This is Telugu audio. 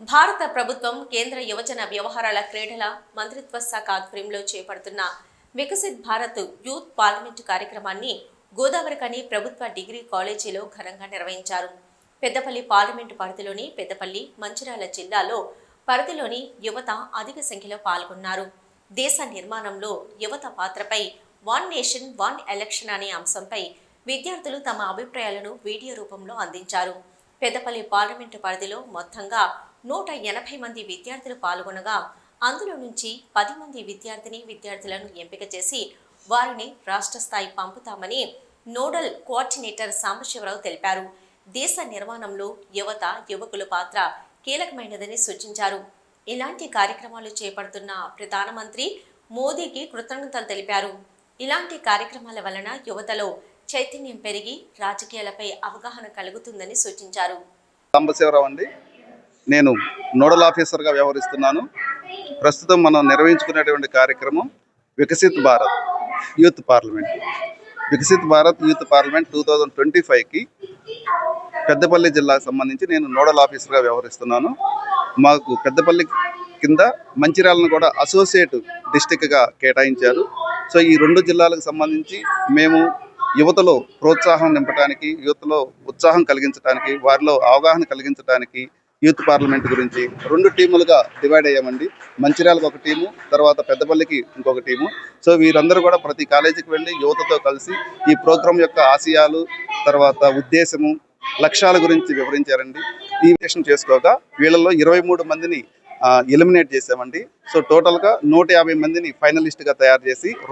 భారత ప్రభుత్వం కేంద్ర యువజన వ్యవహారాల క్రీడల మంత్రిత్వ శాఖ ఆధ్వర్యంలో చేపడుతున్న వికసిత్ భారత్ యూత్ పార్లమెంటు కార్యక్రమాన్ని గోదావరికని ప్రభుత్వ డిగ్రీ కాలేజీలో ఘనంగా నిర్వహించారు. పెద్దపల్లి పార్లమెంటు పరిధిలోని పెద్దపల్లి మంచిర్యాల జిల్లాలో పరిధిలోని యువత అధిక సంఖ్యలో పాల్గొన్నారు. దేశ నిర్మాణంలో యువత పాత్రపై వన్ నేషన్ వన్ ఎలక్షన్ అనే అంశంపై విద్యార్థులు తమ అభిప్రాయాలను వీడియో రూపంలో అందించారు. పెద్దపల్లి పార్లమెంటు పరిధిలో మొత్తంగా నూట ఎనభై మంది విద్యార్థులు పాల్గొనగా అందులో నుంచి పది మంది విద్యార్థిని విద్యార్థులను ఎంపిక చేసి వారిని రాష్ట్ర స్థాయి పంపుతామని నోడల్ కోఆర్డినేటర్ సాంబశివరావు తెలిపారు. దేశ నిర్మాణంలో యువత యువకుల పాత్ర కీలకమైనదని సూచించారు. ఇలాంటి కార్యక్రమాలు చేపడుతున్న ప్రధానమంత్రి మోదీకి కృతజ్ఞతలు తెలిపారు. ఇలాంటి కార్యక్రమాల వలన యువతలో చైతన్యం పెరిగి రాజకీయాలపై అవగాహన కలుగుతుందని సూచించారు. సాంబశివరావు అండి. నేను నోడల్ ఆఫీసర్గా వ్యవహరిస్తున్నాను. ప్రస్తుతం మనం నిర్వహించుకునేటువంటి కార్యక్రమం Viksit Bharat youth parliament. Viksit Bharat youth parliament two thousand twenty ఫైవ్కి పెద్దపల్లి జిల్లాకు సంబంధించి నేను నోడల్ ఆఫీసర్గా వ్యవహరిస్తున్నాను. మాకు పెద్దపల్లి కింద మంచిర్యాలను కూడా అసోసియేట్ డిస్టిక్గా కేటాయించారు. సో ఈ రెండు జిల్లాలకు సంబంధించి మేము యువతలో ప్రోత్సాహం నింపడానికి యువతలో ఉత్సాహం కలిగించడానికి వారిలో అవగాహన కలిగించడానికి యూత్ పార్లమెంట్ గురించి రెండు టీములుగా డివైడ్ అయ్యామండి. మంచిర్యాలకు ఒక టీము తర్వాత పెద్దపల్లికి ఇంకొక టీము. సో వీరందరూ కూడా ప్రతి కాలేజీకి వెళ్ళి యువతతో కలిసి ఈ ప్రోగ్రాం యొక్క ఆశయాలు తర్వాత ఉద్దేశము లక్ష్యాల గురించి వివరించారండి. ఈ విషయం చేసుకోగా వీళ్ళలో ఇరవై మూడు మందిని ఎలిమినేట్ చేసామండి సో టోటల్గా నూట యాభై మందిని ఫైనలిస్ట్గా తయారు చేసి